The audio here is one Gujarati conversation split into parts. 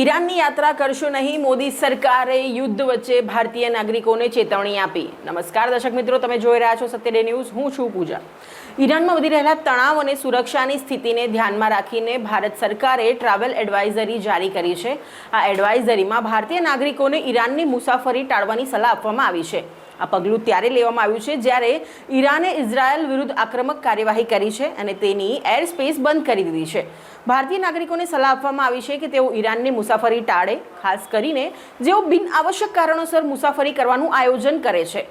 ઈરાનની યાત્રા કરશો નહીં, મોદી સરકારે યુદ્ધ વચ્ચે ભારતીય નાગરિકોને ચેતવણી આપી. નમસ્કાર દર્શક મિત્રો, તમે જોઈ રહ્યા છો સત્યડે ન્યૂઝ, હું છું પૂજા. ઈરાનમાં વધી રહેલા તણાવ અને સુરક્ષાની સ્થિતિને ધ્યાનમાં રાખીને ભારત સરકારે ટ્રાવેલ એડવાઇઝરી જારી કરી છે. આ એડવાઇઝરીમાં ભારતીય નાગરિકોને ઈરાનની મુસાફરી ટાળવાની સલાહ આપવામાં આવી છે. આ પગલું ત્યારે લેવામાં આવ્યું છે જ્યારે ઈરાને ઇઝરાયલ વિરુદ્ધ આક્રમક કાર્યવાહી કરી છે અને તેની એર સ્પેસ બંધ કરી દીધી છે. ભારતીય નાગરિકોને સલાહ આપવામાં આવી છે કે તેઓ ઈરાનની મુસાફરી ટાળે, ખાસ કરીને જેઓ બિન આવશ્યક કારણોસર મુસાફરી કરવાનું આયોજન કરે છે.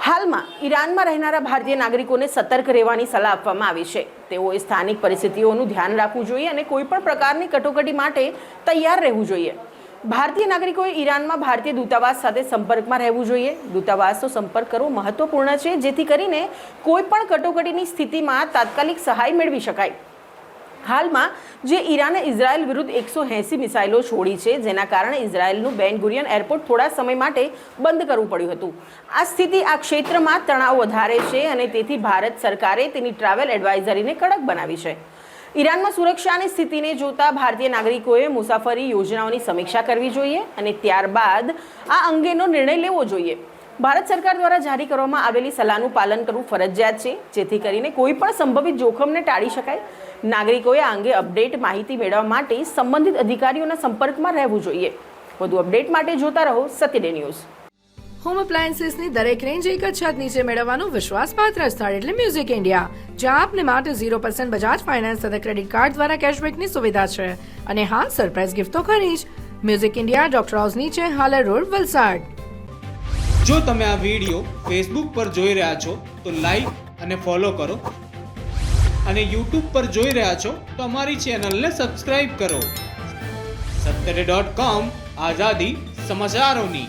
હાલમાં ઈરાનમાં રહેનારા ભારતીય નાગરિકોને સતર્ક રહેવાની સલાહ આપવામાં આવી છે. તેઓએ સ્થાનિક પરિસ્થિતિઓનું ધ્યાન રાખવું જોઈએ અને કોઈપણ પ્રકારની કટોકટી માટે તૈયાર રહેવું જોઈએ. ભારતીય નાગરિકોએ ઈરાનમાં ભારતીય દૂતાવાસ સાથે સંપર્કમાં રહેવું જોઈએ. દૂતાવાસનો સંપર્ક કરવો મહત્વપૂર્ણ છે, જેથી કરીને કોઈપણ કટોકટીની સ્થિતિમાં તાત્કાલિક સહાય મેળવી શકાય. હાલમાં જે ઈરાને ઇઝરાયલ વિરુદ્ધ એકસો એંસી મિસાઇલો છોડી છે, જેના કારણે ઇઝરાયલનું બેન ગુરિયન એરપોર્ટ થોડા સમય માટે બંધ કરવું પડ્યું હતું. આ સ્થિતિ આ ક્ષેત્રમાં તણાવ વધારે છે અને તેથી ભારત સરકારે તેની ટ્રાવેલ એડવાઇઝરીને કડક બનાવી છે. ઈરાનમાં સુરક્ષાની સ્થિતિને જોતા ભારતીય નાગરિકોએ મુસાફરી યોજનાઓની સમીક્ષા કરવી જોઈએ અને ત્યારબાદ આ અંગેનો નિર્ણય લેવો જોઈએ. ભારત સરકાર દ્વારા જારી કરવામાં આવેલી સલાહનું પાલન કરવું ફરજિયાત છે, જેથી કરીને કોઈ પણ સંભવિત જોખમને ટાળી શકાય. નાગરિકોએ આ અંગે અપડેટ માહિતી મેળવવા માટે સંબંધિત અધિકારીઓના સંપર્કમાં રહેવું જોઈએ. વધુ અપડેટ માટે જોતા રહો સત્ય ડે ન્યૂઝ. હોમ એપ્લાયન્સીસની દરેક રેન્જ એક જ છત નીચે મેળવવાનું વિશ્વાસપાત્ર સ્થળ એટલે મ્યુઝિક ઇન્ડિયા જ્યાં આપને માટે ઝીરો પર્સન્ટ બજાજ ફાઇનાન્સ તથા ક્રેડિટ કાર્ડ દ્વારા કેશબેકની સુવિધા છે. અને હા સરપ્રાઇઝ ગિફ્ટ તો ખરી જ. મ્યુઝિક ઇન્ડિયા ડોક્ટર હાઉસ નીચે હાલર રોડ વલસાડ. જો તમે આ વીડિયો ફેસબુક પર જોઈ રહ્યા છો, તો લાઈક અને ફોલો કરો. અને યુટ્યુબ પર જોઈ રહ્યા છો, તો અમારી ચેનલને સબસ્ક્રાઇબ કરો. સત્તરે ડોટ કોમ આઝાદી સમાચારોની.